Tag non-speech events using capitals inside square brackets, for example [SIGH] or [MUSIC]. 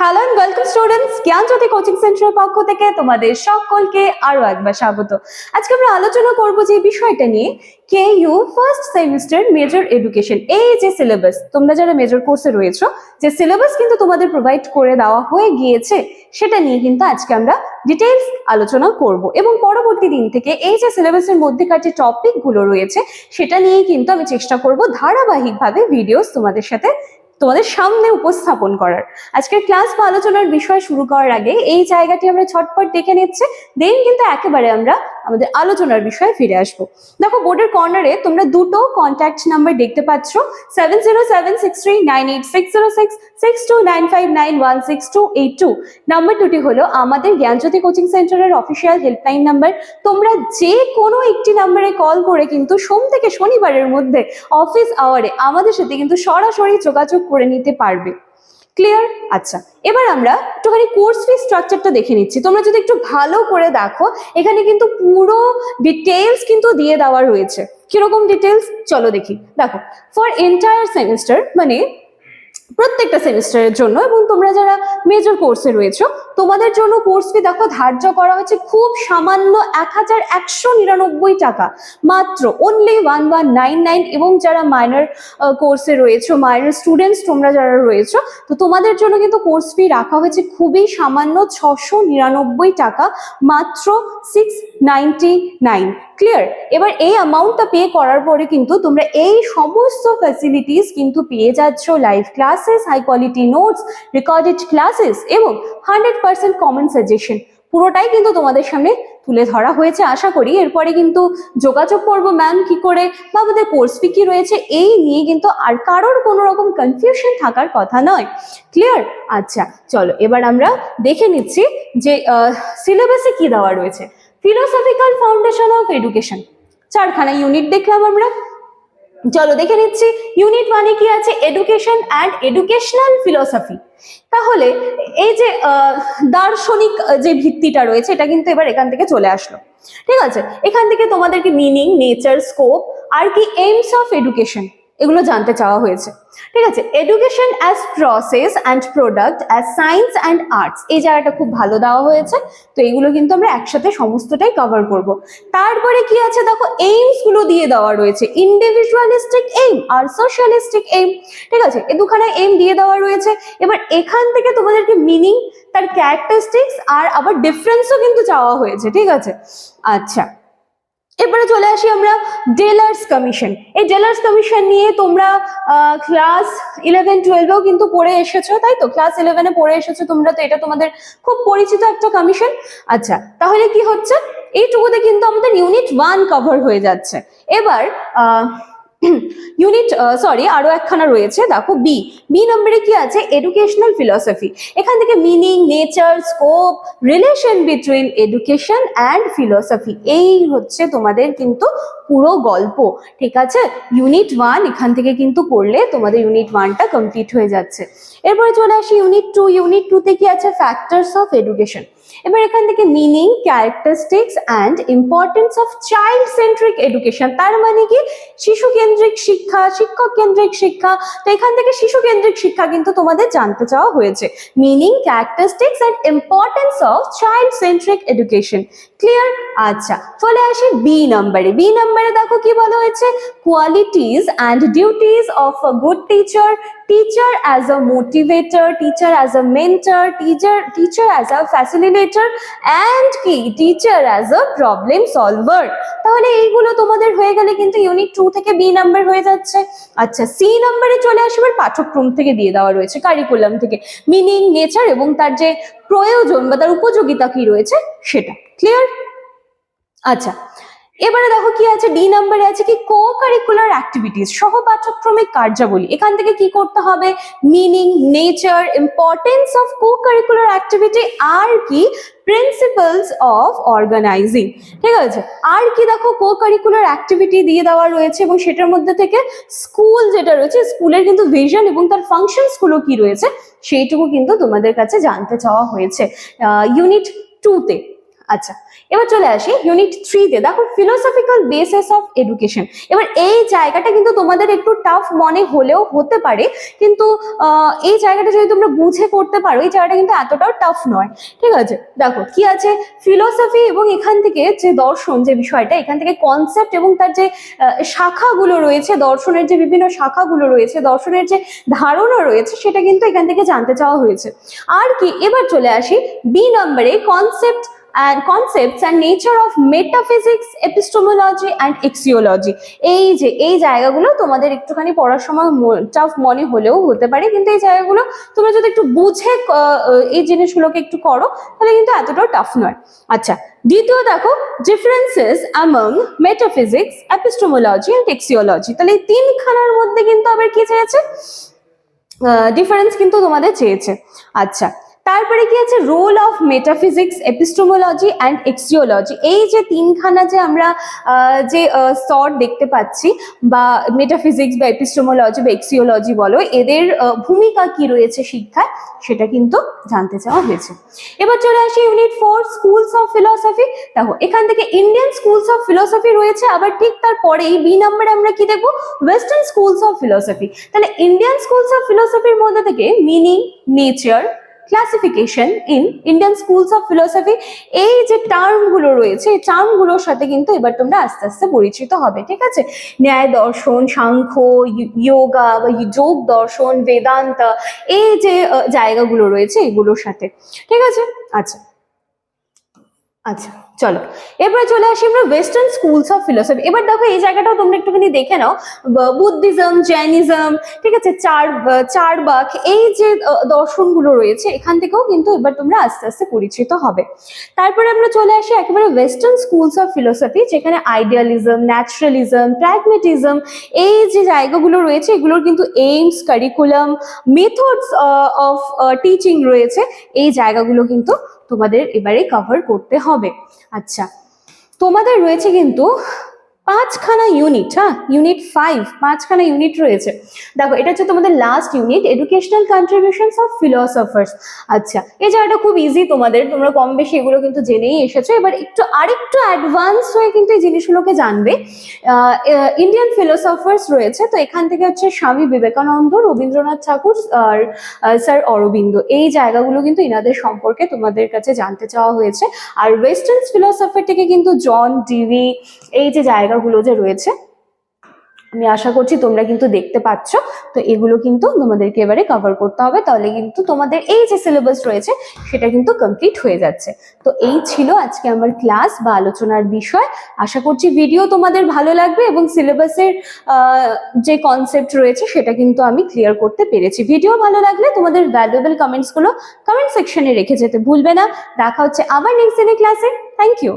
Hello and welcome students Gyanjyoti coaching সেন্টারের পক্ষ থেকে তোমাদের সকলকে আরও একবার স্বাগত। আজকে আমরা আলোচনা করব যে বিষয়টা নিয়ে। K U first semester major education এই যে সিলেবাস তোমরা যারা মেজর কোর্সে রয়েছো, যে সিলেবাস কিন্তু তোমাদের প্রোভাইড করে দেওয়া হয়ে গিয়েছে, সেটা নিয়ে কিন্তু আজকে আমরা ডিটেলস আলোচনা করব। এবং পরবর্তী দিন থেকে এই যে সিলেবাসের মধ্যেকার যে টপিকগুলো রয়েছে, সেটা নিয়েই কিন্তু আমি চেষ্টা করব ধারাবাহিকভাবে ভিডিওস তোমাদের সাথে তোমাদের সামনে উপস্থাপন করার। আজকের ক্লাস বা আলোচনার বিষয় শুরু করার আগে এই জায়গাটি আমরা ছটপট দেখে নিচ্ছে দেন কিন্তু একেবারে আমরা আমাদের আলোচনার বিষয়ে ফিরে আসব। দেখো বোর্ডের কর্নারে তোমরা দুটো কন্ট্যাক্ট নাম্বার দেখতে পাচ্ছ seven zero seven six three nine eight six zero six six two nine five nine one six two eight two number দুটি হলো আমাদের জ্ঞানজ্যোতি কোচিং সেন্টারের অফিসিয়াল হেল্পলাইন নাম্বার তোমরা যে কোনো একটি নাম্বারে কল করে কিন্তু সোম থেকে শনিবারের মধ্যে অফিস আওয়ারে আমাদের সাথে কিন্তু সরাসরি যোগাযোগ করে নিতে পারবে। ক্লিয়ার আচ্ছা এবার আমরা একটুখানি কোর্স ফি স্ট্রাকচারটা দেখে নিচ্ছি। তোমরা যদি একটু ভালো করে দেখো, এখানে কিন্তু পুরো ডিটেলস কিন্তু দিয়ে দেওয়া রয়েছে। কীরকম ডিটেলস চলো দেখি। দেখো ফর এন্টায়ার সেমিস্টার মানে প্রত্যেকটা সেমিস্টারের জন্য এবং তোমরা যারা মেজর কোর্সে রয়েছো তোমাদের জন্য কোর্স ফি দেখো ধার্য করা হয়েছে খুব সামান্য এক হাজার একশো নিরানব্বই টাকা। মাত্র only one one nine nine এবং যারা মাইনর কোর্সে রয়েছে মাইনর স্টুডেন্টস তোমরা যারা রয়েছো, তো তোমাদের জন্য কিন্তু কোর্স ফি রাখা হয়েছে খুবই সামান্য ছশো নিরানব্বই টাকা, মাত্র সিক্স নাইনটি নাইন ক্লিয়ার এবার এই অ্যামাউন্টটা পে করার পরে কিন্তু তোমরা এই সমস্ত ফ্যাসিলিটিস কিন্তু পেয়ে যাচ্ছ live classes high quality notes recorded classes এবং হান্ড্রেড পার্সেন্ট কমন সাজেশন পুরোটাই কিন্তু তোমাদের সামনে তুলে ধরা হয়েছে, আশা করি। এরপরে কিন্তু যোগাযোগ করব ম্যাম কি করে, বা আমাদের কোর্স ফি কি রয়েছে, এই নিয়ে কিন্তু আর কারোর কোনো রকম কনফিউশন থাকার কথা নয়। ক্লিয়ার আচ্ছা চলো, এবার আমরা দেখে নিচ্ছি যে সিলেবাসে কি দেওয়া রয়েছে। ফিলোসফিক্যাল ফাউন্ডেশন অফ এডুকেশন চারখানা ইউনিট দেখলাম আমরা। চলো দেখে নিচ্ছি ইউনিট মানে কি আছে? এডুকেশন অ্যান্ড এডুকেশনাল ফিলোসফি তাহলে এই যে দার্শনিক যে ভিত্তিটা রয়েছে, এটা কিন্তু এবার এখান থেকে চলে আসলো। ঠিক আছে? এখান থেকে তোমাদেরকে মিনিং নেচার স্কোপ আর কি এইমস অফ এডুকেশন এগুলো জানতে চাওয়া হয়েছে। ঠিক আছে education as process and product as science and arts এই জায়গাটা খুব ভালো দেওয়া হয়েছে। তো এগুলো কিন্তু আমরা একসাথে সমস্তটাই কভার করব। তারপরে কি আছে দেখো এইমসগুলো দিয়ে দেওয়া রয়েছে। ইন্ডিভিজুয়ালিস্টিক এইম আর সোশ্যালিস্টিক এইম ঠিক আছে, এ দুখানা এইম দিয়ে দেওয়া রয়েছে। এবার এখান থেকে তোমাদেরকে মিনিং তার ক্যারেক্টারিস্টিক্স আর আবার ডিফারেন্সও কিন্তু চাওয়া হয়েছে। ঠিক আছে? আচ্ছা এবারে চলে আসি আমরা ডেলার্স কমিশন এই ডেলার্স কমিশন নিয়ে তোমরা ক্লাস ইলেভেন টুয়েলভেও কিন্তু পড়ে এসেছ, তাই তো? ক্লাস ইলেভেনে পড়ে এসেছ তোমরা, তো এটা তোমাদের খুব পরিচিত একটা কমিশন আচ্ছা তাহলে কি হচ্ছে? এইটুকুতে কিন্তু আমাদের ইউনিট ওয়ান কভার হয়ে যাচ্ছে। এবার [CLEARS THROAT] ইউনিট সরি আরও একখানা রয়েছে, দেখো বি বি নম্বরে কি আছে? এডুকেশনাল ফিলসফি এখান থেকে meaning nature scope relation between education and philosophy এই হচ্ছে তোমাদের কিন্তু পুরো গল্প, ঠিক আছে? ইউনিট ওয়ান এখান থেকে কিন্তু পড়লে তোমাদের ইউনিট ওয়ানটা কমপ্লিট হয়ে যাচ্ছে। এরপরে চলে আসি ইউনিট টু ইউনিট টুতে কি আছে? ফ্যাক্টরস অফ এডুকেশন এবার এখান থেকে meaning characteristics and importance of child centric education তার মানে কি? শিশু কেন্দ্রিক শিক্ষা শিক্ষক কেন্দ্রিক শিক্ষা। তো এখান থেকে শিশু কেন্দ্রিক শিক্ষা কিন্তু তোমাদের জানতে চাওয়া হয়েছে। Meaning characteristics and importance of child centric education clear আচ্ছা চলে আসি বি নাম্বারে বি নাম্বারে দেখো কি বলা হয়েছে? Qualities and duties of a good teacher teacher as a motivator teacher as a mentor teacher teacher as a facilitator, and কি? Teacher as a problem solver. তাহলে এইগুলো তোমাদের হয়ে গেলে কিন্তু ইউনিট টু থেকে বি নাম্বার হয়ে যাচ্ছে। আচ্ছা সি নাম্বারে চলে আসবার পাঠ্যক্রম থেকে দিয়ে দেওয়া রয়েছে কারিকুলাম থেকে। মিনিং নেচার এবং তার যে প্রয়োজন বা তার উপযোগিতা কি রয়েছে সেটা। ক্লিয়ার আচ্ছা এবারে দেখো কি আছে? ডি নাম্বারে আছে কি কো কারিকুলার অ্যাক্টিভিটিস সহ পাঠ্যক্রমিক কার্যাবলী। এখান থেকে কি করতে হবে? Meaning nature importance of co curricular activity আর কি প্রিন্সিপালস অফ অর্গানাইজিং ঠিক আছে? আর কি দেখো কো কারিকুলার অ্যাক্টিভিটি দিয়ে দেওয়া রয়েছে এবং সেটার মধ্যে থেকে স্কুল যেটা রয়েছে স্কুলের কিন্তু ভিশন এবং তার ফাংশনসগুলো কি রয়েছে, সেইটুকু কিন্তু তোমাদের কাছে জানতে চাওয়া হয়েছে। ইউনিট টুতে আচ্ছা এবার চলে আসি ইউনিট থ্রিতে দেখো ফিলোসফিক্যাল বেসিস অফ এডুকেশন এবার এই জায়গাটা কিন্তু তোমাদের একটু টাফ মনে হলেও হতে পারে, কিন্তু এই জায়গাটা যদি তোমরা বুঝে করতে পারো, এই জায়গাটা কিন্তু এতটাও টাফ নয়। ঠিক আছে? দেখো, কি আছে? ফিলোসফি এবং এখান থেকে যে দর্শন, যে বিষয়টা, এখান থেকে কনসেপ্ট এবং তার যে শাখাগুলো রয়েছে, দর্শনের যে বিভিন্ন শাখাগুলো রয়েছে, দর্শনের যে ধারণা রয়েছে, সেটা কিন্তু এখান থেকে জানতে চাওয়া হয়েছে। আর কি, এবার চলে আসি বি নম্বরে concept and concepts and nature of metaphysics, epistemology and axiology. এই যে, এই জায়গাগুলো তোমাদের একটুখানি পড়ার সময় টাফ মনে হলেও হতে পারে, কিন্তু এই জায়গাগুলো তোমরা যদি একটু বুঝে এই জিনিসগুলোকে একটু করো, তাহলে কিন্তু এতটাও টাফ নয়। আচ্ছা দ্বিতীয় দেখো differences among metaphysics epistemology and axiology তাহলে এই তিনখানার মধ্যে কিন্তু আবার কি চেয়েছে? ডিফারেন্স কিন্তু তোমাদের চেয়েছে। আচ্ছা তারপরে কি আছে? Role of metaphysics epistemology and axiology এই যে তিনখানা যে আমরা যে স্তর দেখতে পাচ্ছি, বা মেটাফিজিক্স বা এপিস্টোমোলজি বা এক্সিওলজি বলো, এদের ভূমিকা কি রয়েছে শিক্ষায়? সেটা কিন্তু জানতে চাওয়া হয়েছে। এবার চলে আসি unit four schools of philosophy দেখো, এখান থেকে ইন্ডিয়ান স্কুলস অফ ফিলসফি রয়েছে, আবার ঠিক তারপরেই বি নাম্বারে আমরা কি দেখব? ওয়েস্টার্ন স্কুলস অফ ফিলসফি তাহলে ইন্ডিয়ান স্কুলস অফ ফিলসফির মধ্যে থেকে meaning nature classification in Indian schools of philosophy এই যে টার্মগুলো রয়েছে, এই টার্মগুলোর সাথে কিন্তু এবার তোমরা আস্তে আস্তে পরিচিত হবে, ঠিক আছে? ন্যায় দর্শন, সাংখ্য যোগা বা যোগ দর্শন, বেদান্ত, এই যে জায়গাগুলো রয়েছে এগুলোর সাথে, ঠিক আছে? আচ্ছা আচ্ছা চলো। এবারে চলে আসি আমরা ওয়েস্টার্ন স্কুলস অফ ফিলোসফি এবার দেখো, এই জায়গাটাও তোমরা একটুখানি দেখে নাও। বুদ্ধিজম জৈনিজম ঠিক আছে, চার চারবাক, এই যে দর্শনগুলো রয়েছে, এখান থেকেও কিন্তু এবার তোমরা আস্তে আস্তে পরিচিত হবে। তারপরে আমরা চলে আসি একেবারে ওয়েস্টার্ন স্কুলস অফ ফিলোসফি যেখানে আইডিয়ালিজম ন্যাচারালিজম প্র্যাগমেটিজম এই যে জায়গাগুলো রয়েছে, এগুলোর কিন্তু aims curriculum methods of teaching রয়েছে। এই জায়গাগুলো কিন্তু তোমাদের এবারে কভার করতে হবে। আচ্ছা তোমাদের রয়েছে কিন্তু পাঁচখানা ইউনিট হ্যাঁ ইউনিট ফাইভ পাঁচখানা ইউনিট রয়েছে। দেখো, এটা হচ্ছে তোমাদের last unit educational contributions of philosophers আচ্ছা এই জায়গাটা খুব ইজি তোমাদের, তোমরা কম বেশি এগুলো কিন্তু জেনেই এসেছ। এবার একটু আরেকটু অ্যাডভান্স হয়ে কিন্তু এই জিনিসগুলোকে জানবে। ইন্ডিয়ান ফিলোসফার্স রয়েছে, তো এখান থেকে হচ্ছে স্বামী বিবেকানন্দ, রবীন্দ্রনাথ ঠাকুর, আর স্যার অরবিন্দ। এই জায়গাগুলো কিন্তু ইনাদের সম্পর্কে তোমাদের কাছে জানতে চাওয়া হয়েছে। আর ওয়েস্টার্ন ফিলোসফার থেকে কিন্তু জন ডিভি এই যে জায়গাগুলো যে রয়েছে, আমি আশা করছি তোমরা কিন্তু দেখতে পাচ্ছ। তো এগুলো কিন্তু তোমাদেরকে এবারে কভার করতে হবে। তাহলে কিন্তু তোমাদের এই যে সিলেবাস রয়েছে, সেটা কিন্তু কমপ্লিট হয়ে যাচ্ছে। তো এই ছিল আজকে আমার ক্লাস বা আলোচনার বিষয়। আশা করছি ভিডিও তোমাদের ভালো লাগবে এবং সিলেবাসের যে কনসেপ্ট রয়েছে, সেটা কিন্তু আমি ক্লিয়ার করতে পেরেছি। ভিডিও ভালো লাগলে তোমাদের ভ্যালুয়েবল কমেন্টসগুলো কমেন্ট সেকশনে রেখে যেতে ভুলবে না। দেখা হচ্ছে আবার নেক্সট দিনের ক্লাসে থ্যাংক ইউ